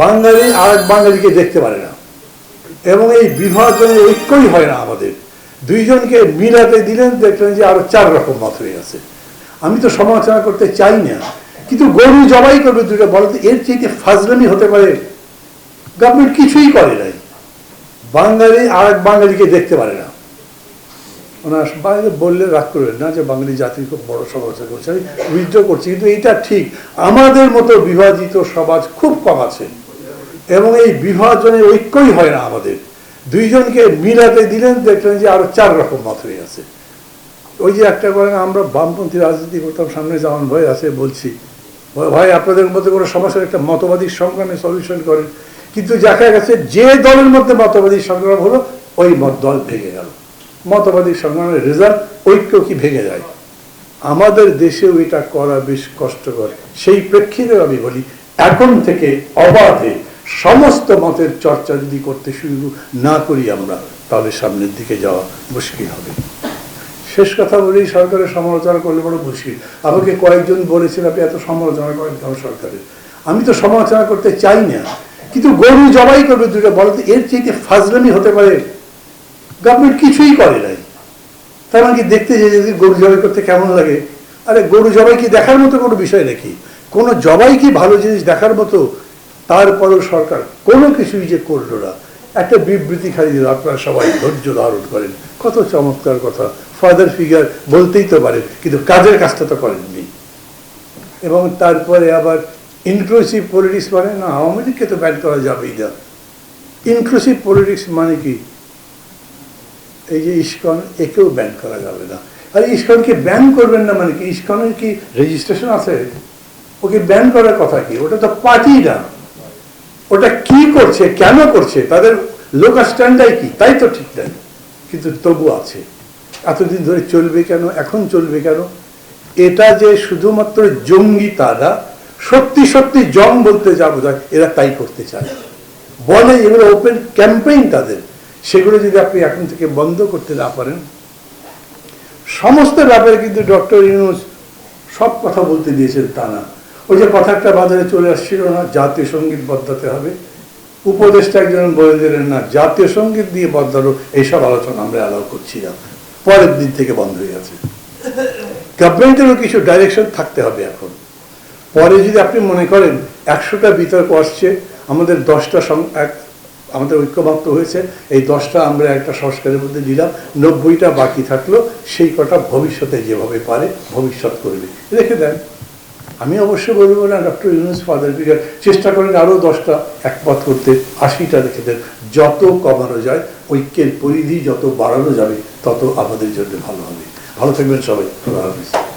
বাঙালি আর এক বাঙালিকে দেখতে পারে না। এবং এই বিভাজনের ঐক্যই হয় না আমাদের। দুইজনকে মিলাতে দিলেন, দেখলেন যে আরও চার রকম মত হয়ে গেছে। আমি তো সমালোচনা করতে চাই না, কিন্তু গরু জবাই করবে দুটো বলতে এর চেয়ে ফাজলামি হতে পারে? গভর্নমেন্ট কিছুই করে নাই। বাঙালি আর এক বাঙালিকে দেখতে পারে না। ওনার বাইরে বললে রাগ করবেন না যে বাঙালি জাতির খুব বড় সমালোচনা করছে। আমি উইথড্র করছি, কিন্তু এটা ঠিক। আমাদের মতো বিভাজিত সমাজ খুব কম আছে। এবং এই বিভাজনের ঐক্যই হয় না আমাদের। দুইজনকে মিলাতে দিলেন, দেখলেন যে আরও চার রকম মত হয়ে গেছে ওই যে একটা করেন আমরা বামপন্থী রাজনীতি করতাম, সামনে যেমন ভয় আছে, বলছি, ভাই, আপনাদের মধ্যে কোনো সমস্যার একটা মতবাদী সংগ্রামে সলিউশন করেন। কিন্তু দেখা গেছে, যে দলের মধ্যে মতবাদী সংগ্রাম হলো, ওই মত দল ভেঙে গেল। মতবাদী সংগ্রামের রেজাল্ট ঐক্য কি ভেঙে যায়? আমাদের দেশেও এটা করা বেশ কষ্টকর। সেই প্রেক্ষিতে আমি বলি, এখন থেকে অবাধে সমস্ত মতের চর্চা যদি করতে শুরু না করি আমরা, তাহলে সামনের দিকে যাওয়া মুশকিল হবে। শেষ কথা বলেই সরকারের সমালোচনা করলে বড় মুশকিল। আমাকে কয়েকজন বলেছেন, আপনি এত সমালোচনা করেন কেন সরকারের? আমি তো সমালোচনা করতে চাই না, কিন্তু গরু জবাই করবে দুটো বলতে এর চেয়ে ফাজলামি হতে পারে। গভর্নমেন্ট কিছুই করে নাই। তার মানে কি দেখতে যে যদি গরু জবাই করতে কেমন লাগে? আরে গরু জবাই কি দেখার মতো কোনো বিষয় নাকি? কোনো জবাই কি ভালো জিনিস দেখার মতো? তারপরেও সরকার কোনো কিছুই যে করল না, একটা বিবৃতি খালি দিল, আপনারা সবাই ধৈর্য ধারণ করেন। কত চমৎকার কথা। ফাদার ফিগার বলতেই তো পারেন, কিন্তু কাজের কাজটা তো করেননি। এবং তারপরে আবার ইনক্লুসিভ পলিটিক্স মানে না, আওয়ামী লীগকে তো ব্যান করা যাবেই না। ইনক্লুসিভ পলিটিক্স মানে কি? এই যে ইস্কন, একেও ব্যান করা যাবে না। আর ইস্কনকে ব্যান করবেন না মানে কি? ইস্কনের কি রেজিস্ট্রেশন আছে? ওকে ব্যান করার কথা কি? ওটা তো পার্টি না। ওটা কি করছে, কেন করছে, তাদের লোকাল স্ট্যান্ডাই কি? তাই তো ঠিক নাই কিন্তু তবু আছে। এতদিন ধরে চলবে কেন? এখন চলবে কেন? এটা যে শুধুমাত্র জঙ্গি তারা, সত্যি সত্যি জং বলতে যা বোঝায়, এরা তাই করতে চায়। বলে এগুলো ওপেন ক্যাম্পেইন তাদের। সেগুলো যদি আপনি এখন থেকে বন্ধ করতে না পারেন, সমস্ত ব্যাপারে কিন্তু ডক্টর ইউনুস সব কথা বলতে দিয়েছেন তা না। ওই যে কথা একটা বাজারে চলে আসছিল না, জাতীয় সংগীত বদলাতে হবে। উপদেষ্টা একজন বলে দিলেন, না, জাতীয় সংগীত দিয়ে বদলানো এইসব আলোচনা আমরা অ্যালাউ করছি না। পরের দিন থেকে বন্ধ হয়ে গেছে। গভর্নমেন্টেরও কিছু ডাইরেকশন থাকতে হবে এখন। পরে যদি আপনি মনে করেন একশোটা বিতর্ক আসছে, আমাদের দশটা এক, আমাদের ঐক্যমত্য হয়েছে, এই দশটা আমরা একটা সংস্কারের মধ্যে দিলাম, নব্বইটা বাকি থাকল, সেই কটা ভবিষ্যতে যেভাবে পারে, ভবিষ্যৎ করবে। রেখে দেন। আমি অবশ্যই বলব না, ডক্টর ইউনুস ফাদার ফিগার চেষ্টা করেন আরও দশটা একমত করতে, আশিটা রেখে দেন। যত কমানো যায়, ঐক্যের পরিধি যত বাড়ানো যাবে, তত আমাদের জন্য ভালো হবে। ভালো থাকবেন সবাই। আল্লাহ হাফিজ।